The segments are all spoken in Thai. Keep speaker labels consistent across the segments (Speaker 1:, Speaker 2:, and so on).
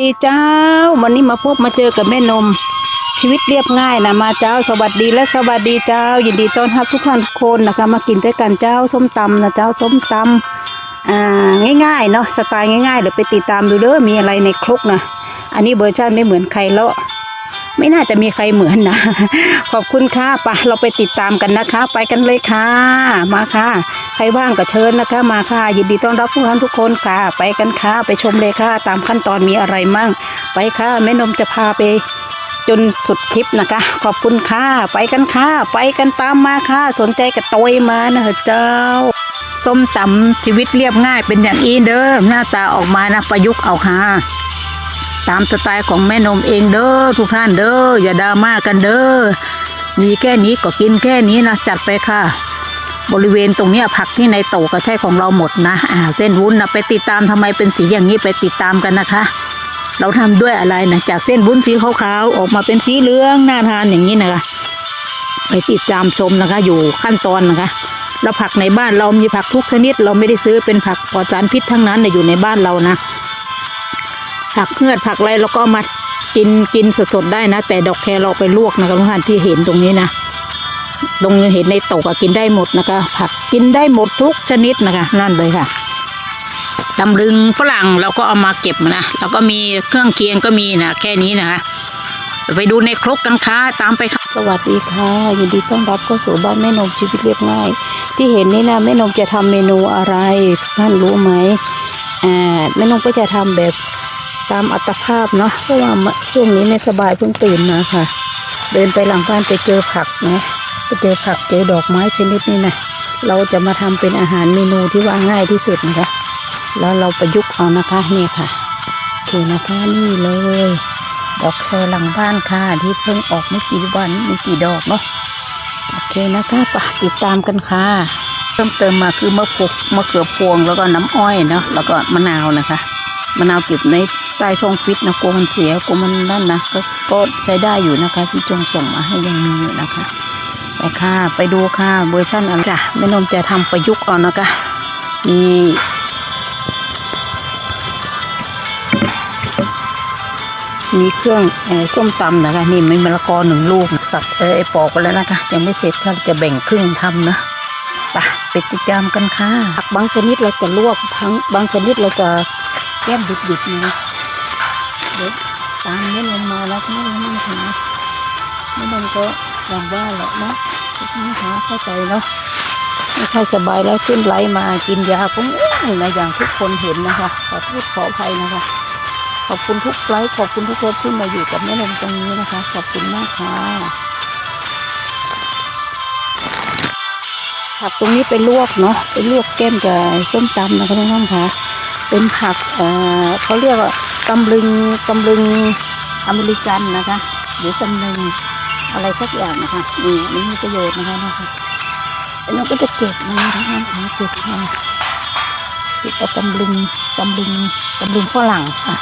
Speaker 1: ดีเจ้า วันนี้มาพบมาเจอกับแม่นม ชีวิตเรียบง่ายนะมาเจ้า สวัสดีและสวัสดีเจ้า ยินดีต้อนรับทุกท่านทุกคนนะคะ มากินด้วยกันเจ้าส้มตำนะเจ้าส้มตำอ่าง่ายๆเนาะสไตล์ง่ายๆเดี๋ยวไปติดตามดูเด้อมีอะไรในครกนะอันนี้เบอร์ชันไม่เหมือนใครเลาะ ไม่น่าจะมีใครเหมือนนะ ขอบคุณค่ะไปเราไปติดตามกันนะคะ ไปกันเลยค่ะ มาค่ะ ใครว่างก็เชิญนะคะ มาค่ะ ยินดีต้อนรับทุกท่านทุกคนค่ะ ไปกันค่ะ ไปชมเลยค่ะ ตามขั้นตอนมีอะไรมั่ง ไปค่ะแม่นมจะพาไปจนสุดคลิปนะคะ ขอบคุณค่ะ ไปกันค่ะ ไปกันตามมาค่ะ สนใจกับตอยมานะเจ้าส้มตำชีวิตเรียบง่ายเป็นอย่างอีเด้อหน้าตาออกมานะประยุกต์เอาค่ะ ตามสไตล์ของแม่นมเองเด้อทุกท่านเด้ออย่าดราม่ากันเด้อมีแค่นี้ก็กินแค่นี้นะจัดไปค่ะ บริเวณตรงนี้ผักที่ในโตะก็ใช่ของเราหมดนะอ่าเส้นวุ้นนะไปติดตามทำไมเป็นสีอย่างนี้ไปติดตามกันนะคะ เราทำด้วยอะไรนะจากเส้นวุ้นสีขาวๆออกมาเป็นสีเหลืองน่าทานอย่างนี้นะคะไปติดตามชมนะคะ อยู่ขั้นตอนนะคะแล้วผักในบ้านเรามีผักทุกชนิด เราไม่ได้ซื้อเป็นผักปลอดสารพิษทั้งนั้นนะอยู่ในบ้านเรานะ ผักเพือดผักอะไรเราก็เอามากินกินสดๆได้นะ แต่ดอกแครเราไปลวกนะคะทุกท่านที่เห็นตรงนี้นะตรงเห็นในตกกินได้หมดนะคะ ผักกินได้หมดทุกชนิดนะคะ นั่นเลยค่ะตำลึงฝรั่งเราก็เอามาเก็บนะแล้วก็มีเครื่องเคียงก็มีนะแค่นี้นะคะไปดูในครกกันค่ะตามไปค่ะสวัสดีค่ะยินดีต้อนรับเข้าสู่บ้านแม่นมชีวิตเรียบง่าย ที่เห็นนี่นะแม่นมจะทำเมนูอะไรท่านรู้ไหมอ่าแม่นมก็จะทำแบบ ตามอัตภาพเนาะเพราะว่าช่วงนี้ไม่สบายเพิ่งตื่นมาค่ะ เดินไปหลังบ้านไปเจอผักนะไปเจอผักเจอดอกไม้ชนิดนี้นะเราจะมาทำเป็นอาหารเมนูที่ว่าง่ายที่สุดนะคะ แล้วเราประยุกต์เอานะคะเนี่ยค่ะโอเคนะคะนี่เลย ดอกแครหลังบ้านค่ะ ที่เพิ่งออกไม่กี่วันมีกี่ดอกเนาะโอเคนะคะไปติดตามกันค่ะเพิ่มเติมมาคือมะพร้าวมะเขือพวงแล้วก็น้ำอ้อยเนาะแล้วก็มะนาวนะคะมะนาวเก็บใน ใต้ช่องฟิตนะกลัวมันเสียกลัวมันนั่นนะก็ก็ใช้ได้อยู่นะคะ พี่จงส่งมาให้ยังมีอยู่นะคะไปค่ะไปดูค่ะเวอร์ชันอะไรจ้ะแม่นมจะทำประยุกต์เอานะคะ มีมีเครื่องเออส้มตำนะคะ นี่มีมะละกอหนึ่งลูกสับเออปอกไปแล้วนะคะ ยังไม่เสร็จค่ะจะแบ่งครึ่งทำนะไปไปติดตามกันค่ะผักบางชนิดเราจะลวกทั้งบางชนิดเราจะแก้มดิบๆนะ เดี๋ยวตามนี้ลงมาแล้วก็ไม่รู้มันหาไม่มันก็อย่างว่าแหละเนาะไม่หาเข้าใจเนาะไม่ค่อยสบายแล้วขึ้นไหลมากินยาก็ง่วงนะอย่างทุกคนเห็นนะคะขอโทษขออภัยนะคะ ขอบคุณทุกไลค์ขอบคุณทุกคนที่มาอยู่กับแม่นมตรงนี้นะคะ ขอบคุณมากค่ะผักตรงนี้ไปลวกเนาะไปลวกแก้มกับส้มตำนะคะทุกท่านคะเป็นผักเอ่อเขาเรียกว่า ตำลึงตำลึงอเมริกันนะคะ หรือตำลึงอะไรสักอย่างนะคะนี่อันมีประโยชน์นะคะนะคะแล้วก็จะเก็บมันทุกานคะเก็บมาเก็บเอาตำลึงตำลึงตำลึงฝรั่งค่ะ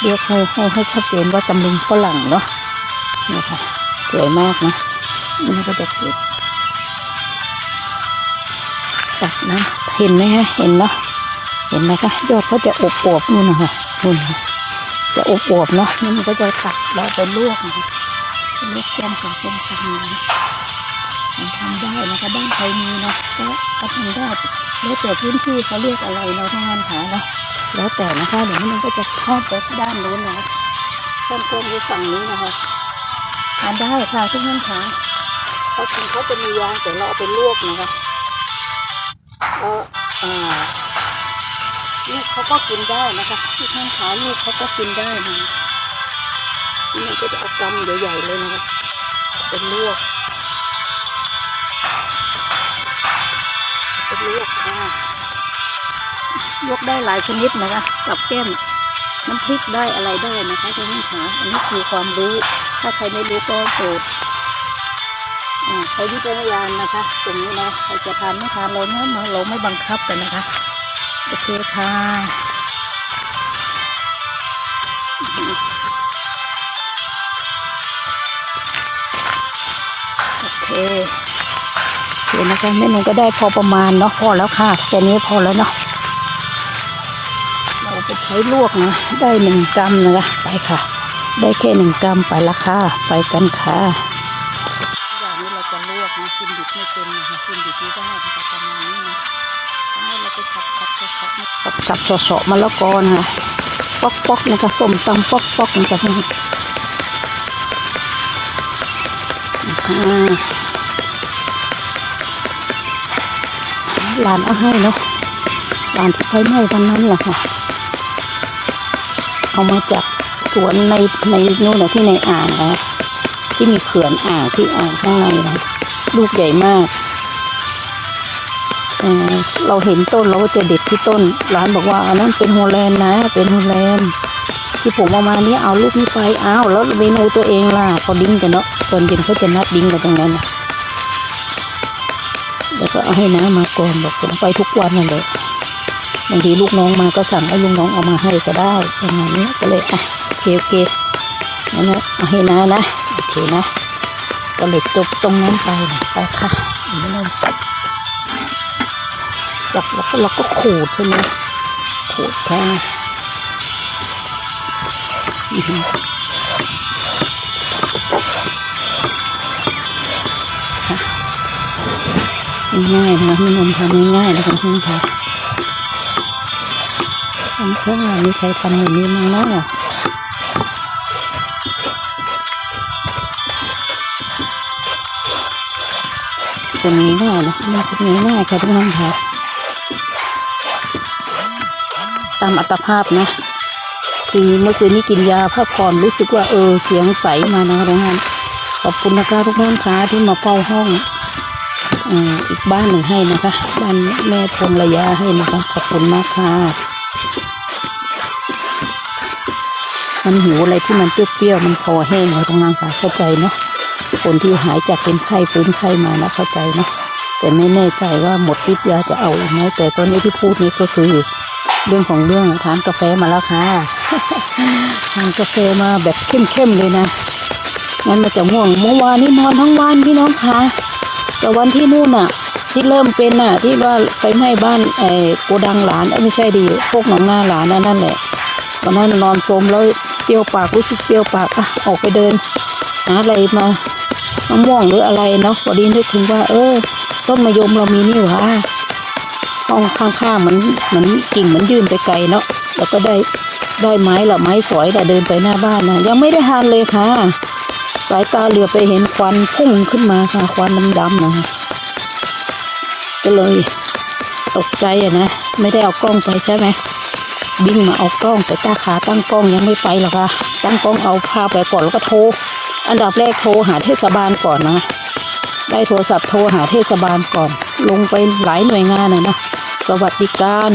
Speaker 1: เรียกให้ให้ให้ชัดเจนว่าตำลึงฝรั่งเนาะนี่ค่ะสวยมากนะนี่ก็จะเก็บตัดนะเห็นไหมฮะเห็นเนาะเห็นไหมคะยอดเขาจะอบอวบนู่นนะคะนู่นค่ะ จะอบอวบๆเนาะนี่มันก็จะตัดแล้วไปลวกนะคะลวกแก้มของส้มตำนะมันทำได้นะคะบ้านใครมีนะก็ก็ทำได้แล้วแต่พื้นที่เขาเรียกอะไรเนาะทั้งนั้นค่ะเนาะแล้วแต่นะคะเดี๋ยวมันก็จะทอดไปด้านโน้นนะเพิ่มเติมอยู่ฝั่งนี้นะคะทานได้ค่ะทุกท่านค่ะเขาจริงเขาจะมียางแต่เราเอาไปลวกนะคะแล้วอ่า ลูกเขาก็กินได้นะคะทุกท่านขาลูกเขาก็กินได้นะนี่ก็จะเอากำใหญ่ๆเลยนะคะเป็นลวกเป็นลวกค่ะยกได้หลายชนิดนะคะกับแก้มน้ำพริกได้อะไรได้นะคะท่านขาอันนี้คือความรู้ ถ้าใครไม่รู้ก็โปรดอ่าใช้วิจารณญาณนะคะ ตรงนี้นะใครจะทานไม่ทานเราเนี่ยเราไม่บังคับกันนะคะ โอเคค่ะโอเคโอเคนะคะแม่หนูก็ได้พอประมาณเนาะพอแล้วค่ะแค่นี้พอแล้วเนาะเราจะใช้ลวกนะได้หนึ่งกรัมนะคะไปค่ะ ได้แค่หนึ่งกรัมไปละค่ะไปกันค่ะอย่างนี้เราจะลวกนะกินดิบไม่เป็นนะคะกินดิบไม่ได้ประมาณนี้นะ เราไปขับขับเฉาะๆขับขับเฉาะๆมะละกอนะคะป๊อกป๊อกนะคะส้มตำป๊อกป๊อกนะคะอ่าหลานเอาให้เนาะหลานที่ไฟไหม้วันนั้นแหละค่ะ เอามาจากสวนในในนู่นนะที่ในอ่างนะที่มีเขื่อนอ่างที่อ่างข้างในนะลูกใหญ่มาก เราเห็นต้นเราก็จะเด็ดที่ต้นร้านบอกว่าอันนั้นเป็นโฮแลนด์นะ เป็นโฮแลนด์ที่ผมเอามาเนี้ยเอาลูกนี้ไปเอาแล้วเมนูตัวเองล่ะเขาดิ้งกันเนาะตอนเย็นเขาจะนัดดิ้งกันตรงนั้นแล้วก็เอาให้น้ามาก่อนบอกผมไปทุกวันนั่นเลยบางทีลูกน้องมาก็สั่งให้ลูกน้องเอามาให้ก็ได้ประมาณนี้ก็เลยอะโอเคโอเคงั้นนะเอาให้นะนะโอเคนะก็เลยจบตรงนั้นไปไปค่ะไม่ต้อง แล้วแล้วก็เราก็ขูดใช่ไหมขูดแค่ง่ายนะคะไม่นมทำง่ายๆนะคะท่านค่ะผมเชื่อว่ามีใครทำอย่างนี้มั้งเนาะจะมีง่ายนะมันจะง่ายค่ะทุกท่านค่ะ ตามอัตภาพนะคือเมื่อคืนนี้กินยาพักผ่อนรู้สึกว่าเออเสียงใสมานะคะทุกท่านขอบคุณนะคะทุกท่านคะที่มาเฝ้าห้องอ่าอีกบ้านหนึ่งให้นะคะบ้านแม่พงระยาให้นะคะขอบคุณมากค่ะมันหิวอะไรที่มันเปรี้ยวๆมันคอแห้งเราตรงนั้นค่ะเข้าใจเนาะคนที่หายจากเป็นไข้ฟื้นไข้มานะเข้าใจเนาะแต่ไม่แน่ใจว่าหมดฤทธิ์ยาจะเอาอีกไหมแต่ตอนนี้ที่พูดนี้ก็คือ เรื่องของเรื่องทานกาแฟมาแล้วค่ะทานกาแฟมาแบบเข้มๆเลยนะงั้นมันจะง่วงเมื่อวานนี้นอนทั้งวันพี่น้องคะแต่วันที่นู่นน่ะ ที่เริ่มเป็นน่ะ ที่ว่าไฟไหม้บ้านไอ้โกดังหลานเอ้ยไม่ใช่ดิพวกหนองนาหลานนั่นนั่นแหละวันนั้นนอนสมแล้วเปรี้ยวปากรู้สึกเปรี้ยวปากอะออกไปเดินหาอะไรมามะม่วงหรืออะไรเนาะพอดีนึกถึงว่า เออต้นมะยมเรามีนี่หว่า ห้องข้างๆมันเหมือนกิ่งเหมือนยื่นไปไกลเนาะแล้วก็ได้ได้ไม้ละไม้สอยละเดินไปหน้าบ้านนะยังไม่ได้ทานเลยค่ะ สายตาเหลือไปเห็นควันพุ่งขึ้นมาค่ะ ควันดำๆนะคะก็เลยตกใจอะนะไม่ได้เอากล้องไปใช่ไหมบินมาเอากล้องแต่ตาขาตั้งกล้องยังไม่ไปหรอกค่ะตั้งกล้องเอาภาพไปก่อนแล้วก็โทร อันดับแรกโทรหาเทศบาลก่อนนะได้โทรศัพท์โทรหาเทศบาลก่อน ลงไปหลายหน่วยงานเลยนะ สวัสดิการ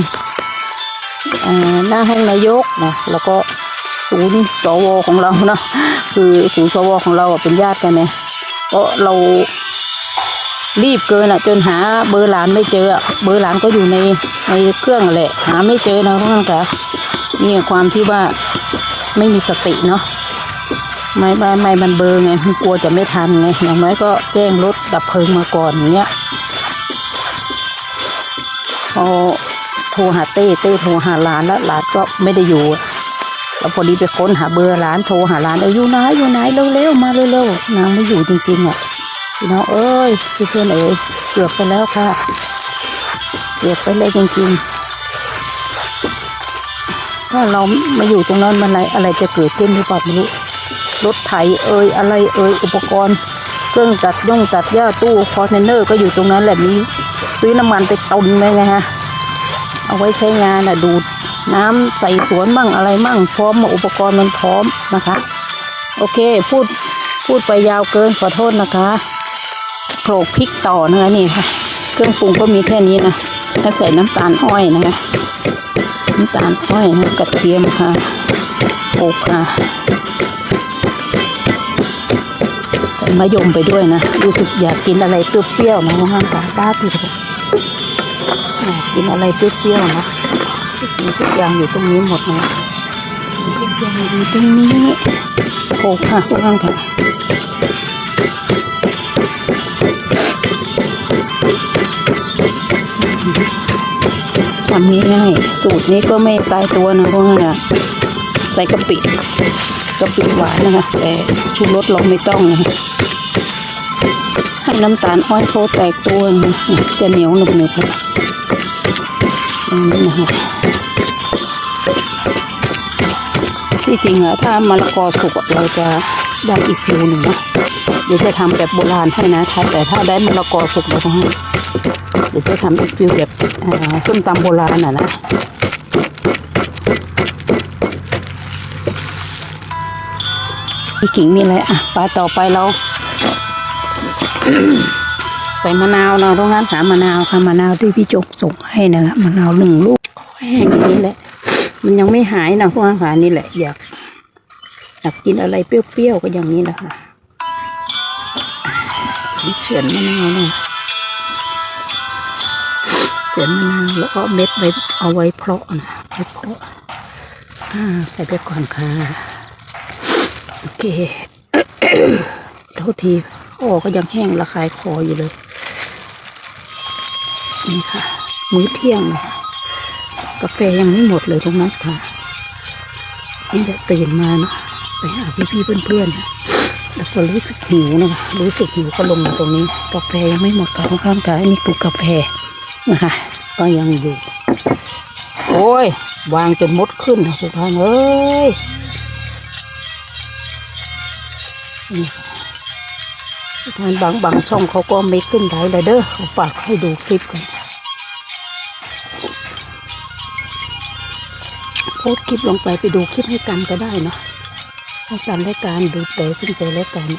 Speaker 1: หน้าห้องนายกนะแล้วก็ศูนย์สวของเราเนาะคือศูนย์สวของเราเป็นญาติกันเนี่ยก็เรารีบเกินอะ จนหาเบอร์หลานไม่เจออะเบอร์หลานก็อยู่ในในเครื่องแหละ หาไม่เจอนะทุกท่านคะนี่ความที่ว่าไม่มีสติเนาะไม่ไม่ไม่มันเบอร์ไงกลัวจะไม่ทันไงอย่างน้อยก็แจ้งรถดับเพลิงมาก่อนอย่างเงี้ย พอโทรหาเต้เต้โทรหาหลานแล้วหลานก็ไม่ได้อยู่แล้วพอดีไปค้นหาเบอร์หลานโทรหาหลานเอ้ยอยู่ไหนอยู่ไหนเร็วๆมาเร็วๆนางไม่อยู่จริงๆอะพี่น้องเอ้ยพี่เพื่อนเอ้ยเกือบไปแล้วค่ะเกือบไปเลยจริงๆถ้าเรามาอยู่ตรงนั้นมันอะไรอะไรจะเกิดขึ้นหรือเปล่าไม่รู้รถไถเอ่ยอะไรเอ่ยอุปกรณ์ เครื่องตัดย่งตัดหญ้าตู้คอนเทนเนอร์ก็อยู่ตรงนั้นแหละมี ซื้อน้ำมันไปตุนไหมไงฮะ เอาไว้ใช้งานอะดูดน้ำใส่สวนมั่งอะไรมั่งพร้อมอุปกรณ์มันพร้อมนะคะ โอเคพูดพูดไปยาวเกินขอโทษนะคะโขลกพริกต่อนะคะนี่ค่ะ เครื่องปรุงก็มีแค่นี้นะถ้าใส่น้ำตาลอ้อยนะคะน้ำตาลอ้อยนะกระเทียมค่ะโขลกค่ะมะยมไปด้วยนะ รู้สึกอยากกินอะไรเปรี้ยวๆนะห้างสาป้าติด กินอะไรเปรี้ยวๆนะทุกสิ่งทุกอย่างอยู่ตรงนี้หมดนะทุกอย่างอยู่ตรงนี้โอ้ค่ะพวกห้างค่ะทำง่ายๆสูตรนี้ก็ไม่ตายตัวนะเพราะว่าใส่กะปิกะปิหวานนะคะแต่ชูรสเราไม่ต้องนะคะให้น้ำตาลอ้อยเขาแตกตัวนะจะเหนียวหนึบๆเลย นนี้นะคะที่จริงอะถ้ามะละกอสุกเราจะได้อีกฟิวหนึ่งนะเดี๋ยวจะทำแบบโบราณให้นะถ้าแต่ถ้าได้มะละกอสุกเราจะให้เดี๋ยวจะทำอีกฟิวแบบอ่าส้มตำโบราณน่ะนะพี่กิ่งมีอะไรอะปลาต่อไปเรา ใส่มะนาวเนาะตรงนั้นสามมะนาวค่ะมะนาวที่พี่จกส่งให้นะคะมะนาวหนึ่งลูกแห้งอย่างนี้แหละ มันยังไม่หายนะพวกอาหารนี่แหละ อยากอยากกินอะไรเปรี้ยวๆก็อย่างนี้แหละค่ะเฉือนมะนาวเนาะเสียมะนาวแล้วก็เม็ดไว้เอาไว้เพาะนะไว้เพาะใส่ไปก่อนค่ะโอเคโทษทีคอก็ยังแห้งระคายคออยู่เลย นี่ค่ะ มื้อเที่ยงนะคะกาแฟยังไม่หมดเลยตรงนั้นค่ะนี่แหละตื่นมาเนาะไปหาพี่ๆเพื่อนๆแล้วก็รู้สึกหิวนะคะรู้สึกหิวก็ลงมาตรงนี้ กาแฟยังไม่หมดค่ะทุกท่านค่ะอันนี้คือกาแฟนะคะ ก็ยังอยู่ โอ้ยวางจนมดขึ้นนะทุกท่านเอ้ยนี่ค่ะ ทุกท่านบางบางช่องเขาก็ไม่ขึ้นได้เลยเด้อเขาฝากให้ดูคลิปกันโพสคลิปลงไปไปดูคลิปให้กันก็ได้เนาะให้กันและการดูแต่ซึ่งใจและกัน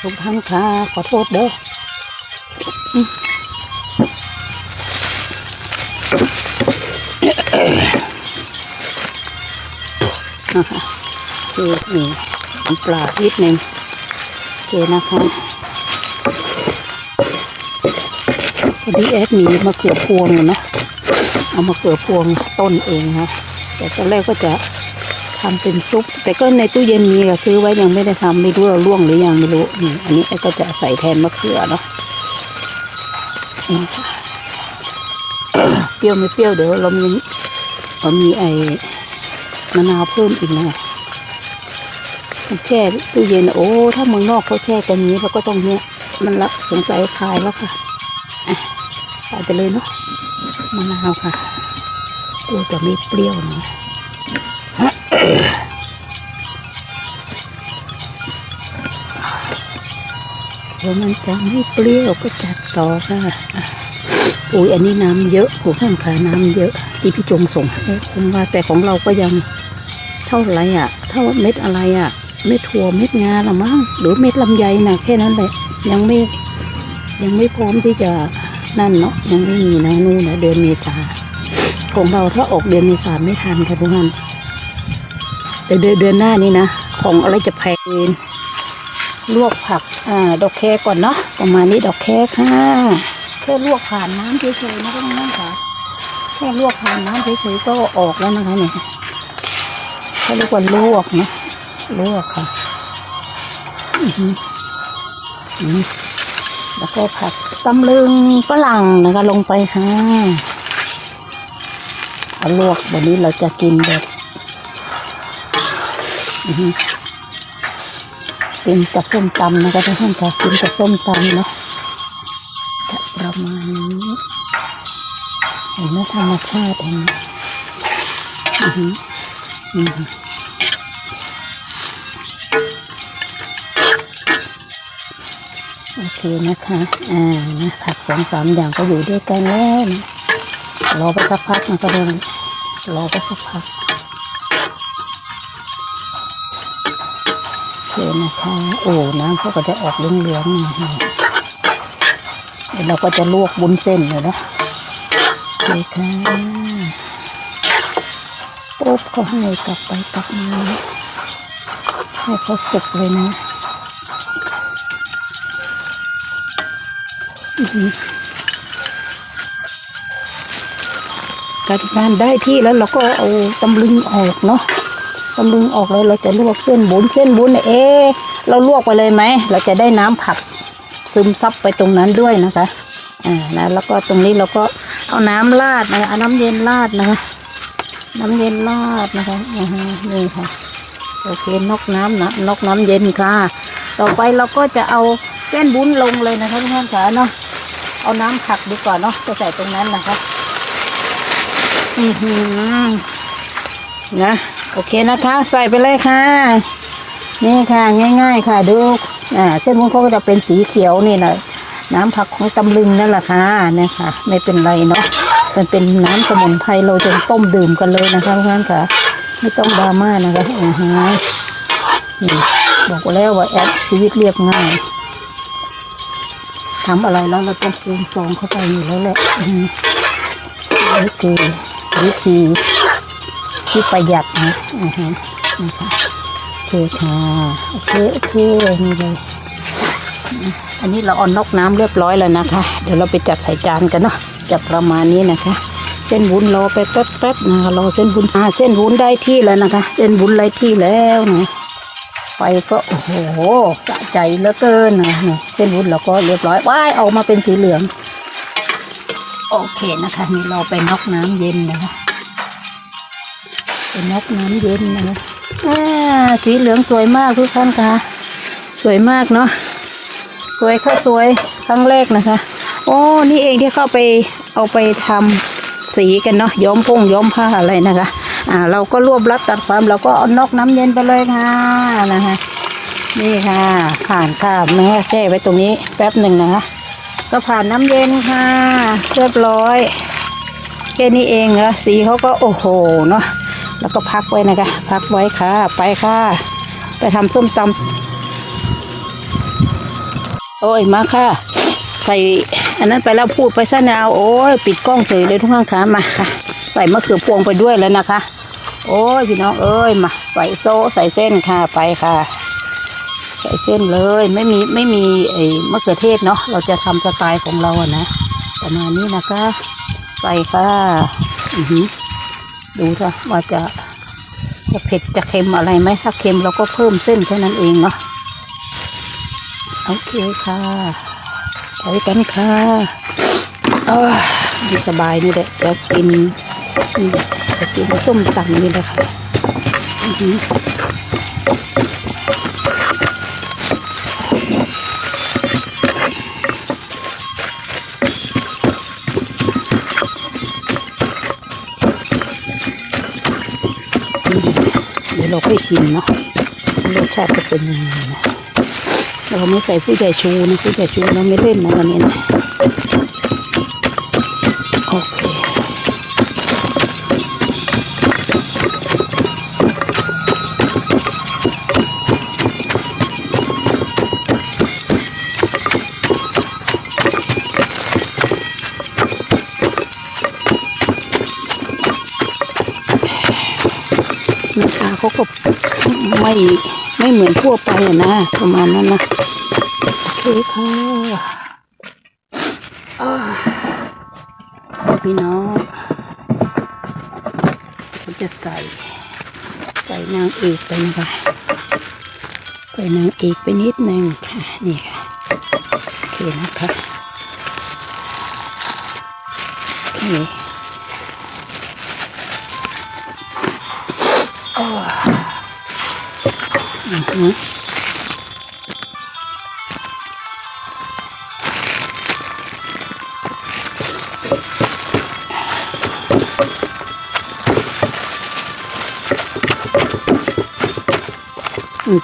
Speaker 1: ทุกท่านค่ะขอโทษเด้ออืมนะคะ คือนี่น้ำปลานิดหนึ่งโอเคนะคะพอดีแอดมีมะเขือพวงอยู่เนาะเอามะเขือพวงต้นเองนะแต่ตอนแรกก็จะทำเป็นซุป แต่ก็ในตู้เย็นมีอะซื้อไว้ยังไม่ได้ทำไม่รู้เราล่วงหรือยังไม่รู้นี่อันนี้แอดก็จะใส่แทนมะเขือเนาะเปรี้ยวไม่เปรี้ยวเดี๋ยวเรามีเรามีไอ้มะนาวเพิ่มอีกนะมัน แช่ตู้เย็นโอ้ถ้าเมืองนอกเขาแช่กันนี้เราก็ต้องเนี้ยมันละสงสัยคลายแล้วค่ะอะใส่ไปเลยเนาะมะนาวค่ะกลัวจะไม่เปรี้ยวนะเดี๋ยวมันจะไม่เปรี้ยวก็จัดต่อค่ะอุ้ยอันนี้น้ำเยอะหัวข้างขาน้ำเยอะที่พี่จงส่งให้ผมว่าแต่ของเราก็ยังเท่าไรอะ เท่าเม็ดอะไรอะ เม็ดถั่วเม็ดงาละมั้งหรือเม็ดลำไยนะแค่นั้นแหละ ยังไม่ยังไม่พร้อมที่จะนั่นเนาะยังไม่มีนะนู่นนะเดือนเมษาของเราถ้าออกเดือนเมษาไม่ทันค่ะทุกท่านแต่เดือนเดือนหน้านี้นะของอะไรจะแพงลวกผักอ่าดอกแคก่อนเนาะประมาณนี้ดอกแคค่ะแค่ลวกผ่านน้ำเฉยๆนะคะน้องๆค่ะแค่ลวกผ่านน้ำเฉยๆก็ออกแล้วนะคะเนี่ยเขาเรียกว่าลวกนะ ลวกค่ะอือหืออืมแล้วก็ผักตำลึงฝรั่งนะคะลงไปค่ะเอาลวกวันนี้เราจะกินแบบอือหือกินกับส้มตำนะคะทุกท่านค่ะกินกับส้มตำเนาะจะประมาณนี้เห็นไหมธรรมชาติเห็นไหมอือหืออือหือ เคนะคะ อ่านะผักสองสามอย่างก็อยู่ด้วยกันแล้วนะรอไปสักพักนะก็เดินรอไปสักพักโอเคนะคะ โอ้น้ำเขาก็จะออกเหลืองๆนะคะเดี๋ยวเราก็จะลวกบุ้นเส้นเลยนะโอเคค่ะปุ๊บเขาให้กลับไปกลับมาให้เขาสุกเลยนะ การงานได้ที่แล้วเราก็เอาตำลึงออกเนาะตำลึงออกเลยเราจะลวกเส้นบุญเส้นบุญเนี่ยเอ๊เราลวกไปเลยไหมเราจะได้น้ำผักซึมซับไปตรงนั้นด้วยนะคะอ่านะแล้วก็ตรงนี้เราก็เอาน้ำราดนะคะเอาน้ำเย็นราดนะคะน้ำเย็นราดนะคะอ่านี่ค่ะโอเคนกน้ำนะนกน้ำเย็นค่ะ ต่อไปเราก็จะเอาเส้นบุ้นลงเลยนะคะทุกท่านค่ะเนาะ เอาน้ำผักดีกว่าเนาะจะใส่ตรงนั้นนะคะอือหือนะโอเคนะคะ ใส่ไปเลยค่ะ นี่ค่ะง่าย ๆ ค่ะ ดูอ่าเส้นวุ้นเขาก็จะเป็นสีเขียวนี่นะน้ำผักของตำลึงนั่นแหละค่ะเนี่ยค่ะ ไม่เป็นไรเนาะมันเป็นน้ำสมุนไพรเราจะต้มดื่มกันเลยนะคะทุกท่านค่ะ ไม่ต้องดราม่านะคะอ่าฮะนี่บอกแล้วว่าแอดชีวิตเรียบง่าย ทำอะไรแล้วเราต้องคูณสองเข้าไปอยู่แล้วแหละนี่คือวิธีที่ประหยัดนะอ่าฮะนะคะโอเคค่ะโอเคโอเคนี่เลยอันนี้เราเอานอกน้ำเรียบร้อยแล้วนะคะ เดี๋ยวเราไปจัดใส่จานกันเนาะจะประมาณนี้นะคะ เส้นวุ้นรอไปแป๊บๆนะคะรอเส้นวุ้นอ่าเส้นวุ้นได้ที่แล้วนะคะ เส้นวุ้นได้ที่แล้วนะ ไฟก็โอ้โหสะใจเหลือเกินนะนี่เส้นวุ้นเราก็เรียบร้อยว้ายออกมาเป็นสีเหลือง โอเคนะคะ นี่เราไปนอกน้ำเย็นนะคะเป็นนอกน้ำเย็นนะคะสีเหลืองสวยมากทุกท่านค่ะสวยมากเนาะสวยค่ะสวยครั้งแรกนะคะ โอ้นี่เองที่เข้าไปเอาไปทำสีกันเนาะย้อมพงย้อมผ้าอะไรนะคะ อ่าเราก็รวบรัดตัดความเราก็เอานอกน้ำเย็นไปเลยค่ะนะคะนี่ค่ะ ผ่านค่ะแม่แช่ไว้ตรงนี้แป๊บหนึ่งนะคะก็ผ่านน้ำเย็นค่ะ เรียบร้อยแค่นี้เองเหรอสีเขาก็โอ้โหเนาะแล้วก็พักไว้นะคะ พักไว้ค่ะ ไปค่ะ ไปทำส้มตำโอ้ยมาค่ะ ใส่อันนั้นไปแล้วพูดไปซะแนวโอ้ยปิดกล้องเฉยเลยทุกท่านคะมาค่ะ ใส่มะเขือพวงไปด้วยแล้วนะคะ โอ้ยพี่น้องเอ้ยมาใส่โซ่ใส่เส้นค่ะไปค่ะ ใส่เส้นเลยไม่มีไม่มีไอ้มะเขือเทศเนาะเราจะทำสไตล์ของเราอะนะประมาณนี้นะคะ ใส่ค่ะอือหือดูเถอะว่าจะจะเผ็ดจะเค็มอะไรไหมถ้าเค็มเราก็เพิ่มเส้นแค่นั้นเองเนาะโอเคค่ะไปกันค่ะเออสบายนี่แหละจะกิน จะกินส้มตำนี่แหละค่ะเดี๋ยวเราค่อยชิมเนาะรสชาติจะเป็นยังไงนะเราไม่ใส่ผู้ใหญ่ชูนะผู้ใหญ่ชูเราไม่เล่นนะวันนี้นะ ไม่ไม่เหมือนทั่วไปอะนะ ประมาณนั้นนะโอเคค่ะพี่น้องผมจะใส่ ใส่นางเอกไปนะคะใส่นางเอกไปนิดนึงค่ะ นี่ค่ะ โอเคนะคะโอเค มัน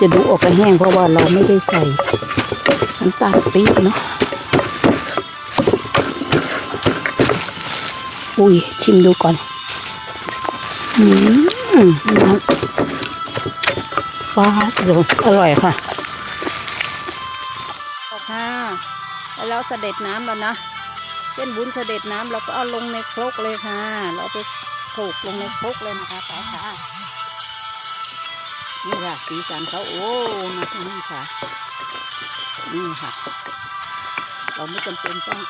Speaker 1: จะดูออกไปแห้งเพราะว่าเราไม่ได้ใส่น้ำตาลปี๊บเนาะอุ้ยชิมดูก่อน อืมน้ำ ฟ้าดนอร่อยค่ะค่ะแล้วเสด็จน้ำแล้วนะเส้นบุญเสด็จน้ำเราก็เอาลงในครกเลยค่ะ เราไปโขกลงในครกเลยนะคะไปค่ะนี่ค่ะสีสันเขาโอ้นะนี่ค่ะ นี่ค่ะ เราไม่จำเป็นต้อง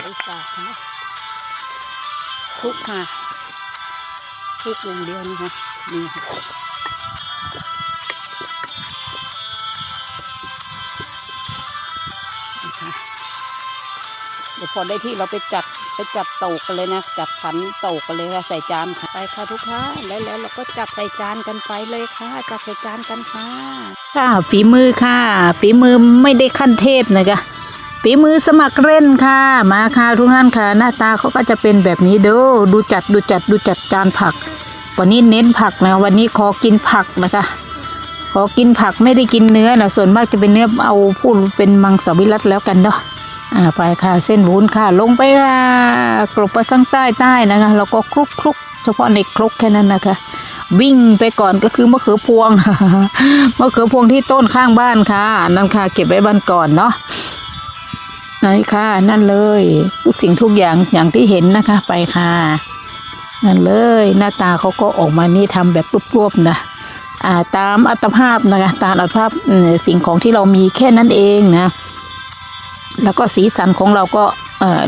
Speaker 1: ไปฝากนะคลุกค่ะคลุกอย่างเดียวนะคะนี่ค่ะนี่ค่ะ พอได้ที่เราไปจัดไปจัดโตกกันเลยนะ จัดขันโตกกันเลยค่ะใส่จานค่ะไปค่ะทุกท่านแล้วแล้วเราก็จัดใส่จานกันไปเลยค่ะ จัดใส่จานกันค่ะ ค่ะฝีมือค่ะฝีมือไม่ได้ขั้นเทพนะคะฝีมือสมัครเล่นค่ะ มาค่ะทุกท่านค่ะ หน้าตาเขาก็จะเป็นแบบนี้เด้อดูจัดดูจัดดูจัดจานผัก วันนี้เน้นผักนะวันนี้ขอกินผักนะคะขอกินผักไม่ได้กินเนื้อนะส่วนมากจะเป็นเนื้อเอาพูดเป็นมังสวิรัตแล้วกันเนาะ อ่าไปค่ะเส้นวุ้นค่ะ ลงไปค่ะกลบไปข้างใต้ใต้นะคะแล้วก็คลุกคลุกเฉพาะในคลุกแค่นั้นนะคะ วิ่งไปก่อนก็คือมะเขือพวงมะเขือพวงที่ต้นข้างบ้านค่ะนั่นค่ะ เก็บไว้บ้านก่อนเนาะนั่นค่ะ นั่นเลย ทุกสิ่งทุกอย่างอย่างที่เห็นนะคะ ไปค่ะ นั่นเลย หน้าตาเขาก็ออกมานี่ทำแบบรวบๆนะอ่าตามอัตภาพนะคะตามอัตภาพสิ่งของที่เรามีแค่นั้นเองนะ แล้วก็สีสันของเราก็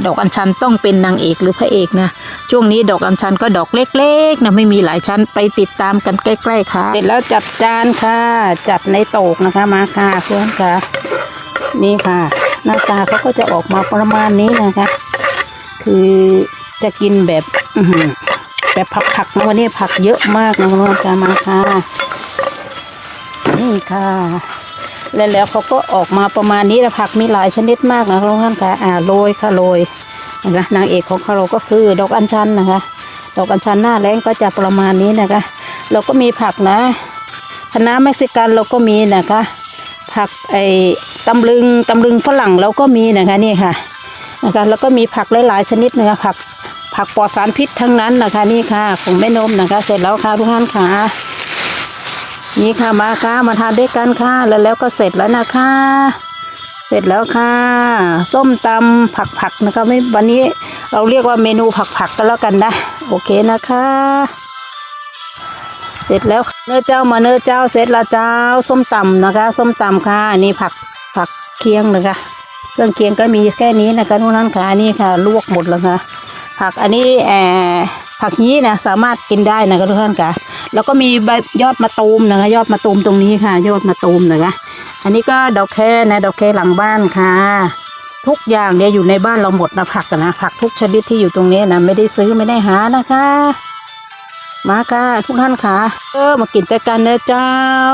Speaker 1: ดอกอัญชันต้องเป็นนางเอกหรือพระเอกนะ ช่วงนี้ดอกอัญชันก็ดอกเล็กๆนะไม่มีหลายชั้นไปติดตามกันใกล้ๆค่ะ เสร็จแล้วจัดจานค่ะ จัดในโตกนะคะมาค่ะเพื่อนค่ะ นี่ค่ะ หน้าตาเขาก็จะออกมาประมาณนี้นะคะ คือจะกินแบบแบบผักๆนะวันนี้ผักเยอะมากนะคุณผู้ชมมาค่ะนี่ค่ะ แล้วแล้วเขาก็ออกมาประมาณนี้แล้วผักมีหลายชนิดมากนะคุณผู้ชมค่ะอ่าโรยค่ะโรยนะคะนางเอกของเราก็คือดอกอัญชันนะคะ ดอกอัญชันหน้าแรงก็จะประมาณนี้นะคะ เราก็มีผักนะคณะเม็กซิกันเราก็มีนะคะ ผักไอ้ตำลึงตำลึงฝรั่งเราก็มีนะคะนี่ค่ะนะคะแล้วก็มีผักหลายๆชนิดนะคะผักผักปลอดสารพิษทั้งนั้นนะคะนี่ค่ะของแม่นมนะคะ เสร็จแล้วค่ะทุกท่านค่ะ นี่ค่ะมาค่ะมาทานด้วยกันค่ะแล้วแล้วก็เสร็จแล้วนะคะ เสร็จแล้วค่ะ ส้มตำผักๆนะคะไม่วันนี้เราเรียกว่าเมนูผักๆกันแล้วกันนะ โอเคนะคะ เสร็จแล้วเนื้อเจ้ามาเนื้อเจ้าเสร็จล้วเจ้า ส้มตำนะคะ ส้มตำค่ะอันนี่ผักผักเคียงนะคะเครื่องเคียงก็มีแค่นี้นะคะทุกท่านค่ะอันนี่ค่ะ ลวกหมดแล้วค่ะผักอันนี้แอผักนี้นะสามารถกินได้นะคะทุกท่านค่ะ แล้วก็มีใบยอดมะตูมนะคะ ยอดมะตูมตรงนี้ค่ะ ยอดมะตูมนะคะอันนี้ก็ดอกแคนะดอกแคหลังบ้านค่ะ ทุกอย่างเนี่ยอยู่ในบ้านเราหมดนะผักนะผักทุกชนิดที่อยู่ตรงนี้นะไม่ได้ซื้อไม่ได้หานะคะ มาค่ะทุกท่านค่ะเออมากินแต่กันนะเจ้า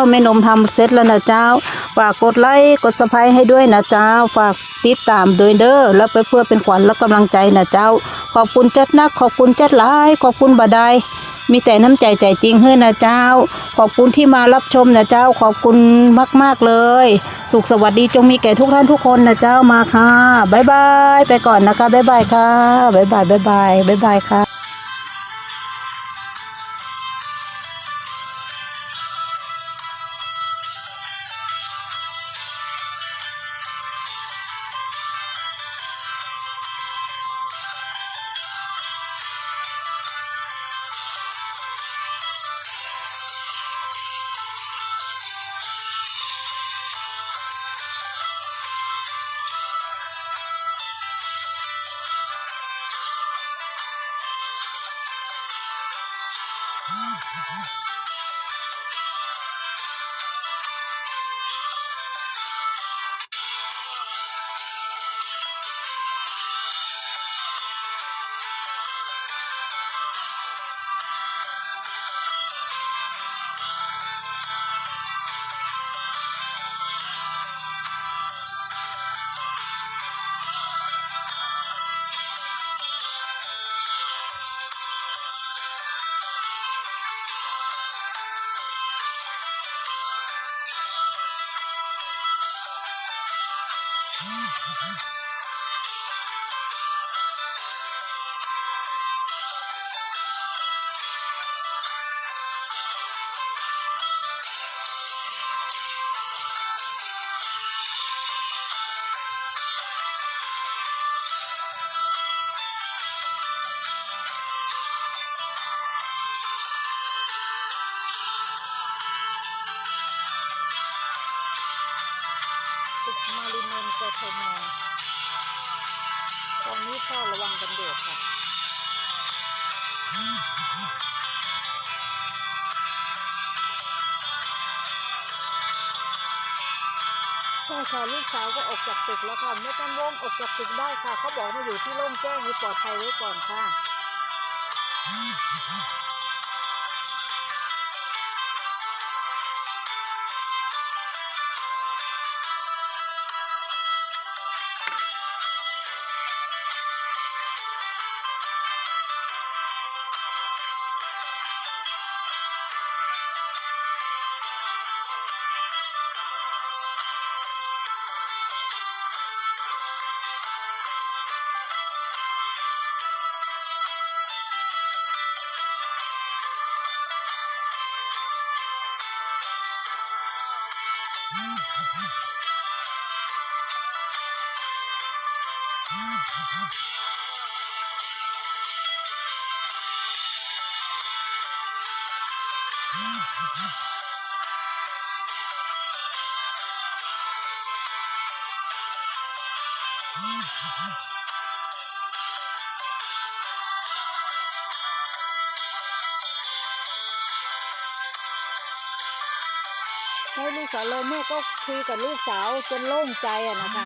Speaker 1: แม่นมทำเสร็จแล้วนะเจ้าฝากกดไลค์กดสไครให้ด้วยนะเจ้าฝากติดตามโดยเด้อแล้วไปเพื่อเป็นขวัญและกำลังใจนะเจ้า ขอบคุณเจัดนักขอบคุณเจัดหลายขอบคุณบดาย มีแต่น้ำใจใจจริงเฮ้อนะเจ้า ขอบคุณที่มารับชมนะเจ้า ขอบคุณมาก ๆ เลย สุขสวัสดีจงมีแก่ทุกท่านทุกคนนะเจ้ามาค่ะบ๊ายบายไปก่อนนะคะบ๊ายบายค่ะบ๊ายบายบ๊ายบายบ๊ายบายค่ะ มารินนกทมตอนนี้เฝ้าระวังกันเด็ดค่ะใช่
Speaker 2: ค่ะลูกสาวก็ออกจากตึกแล้วค่ะไม่ต้องร่งออกจากตึกได้ค่ะ เขาบอกมาอยู่ที่โล่งแจ้งให้ปลอดภัยไว้ก่อนค่ะ Mm-hmm. สอนลมแม่ก็คุยกับลูกสาวจนโล่งใจนะคะ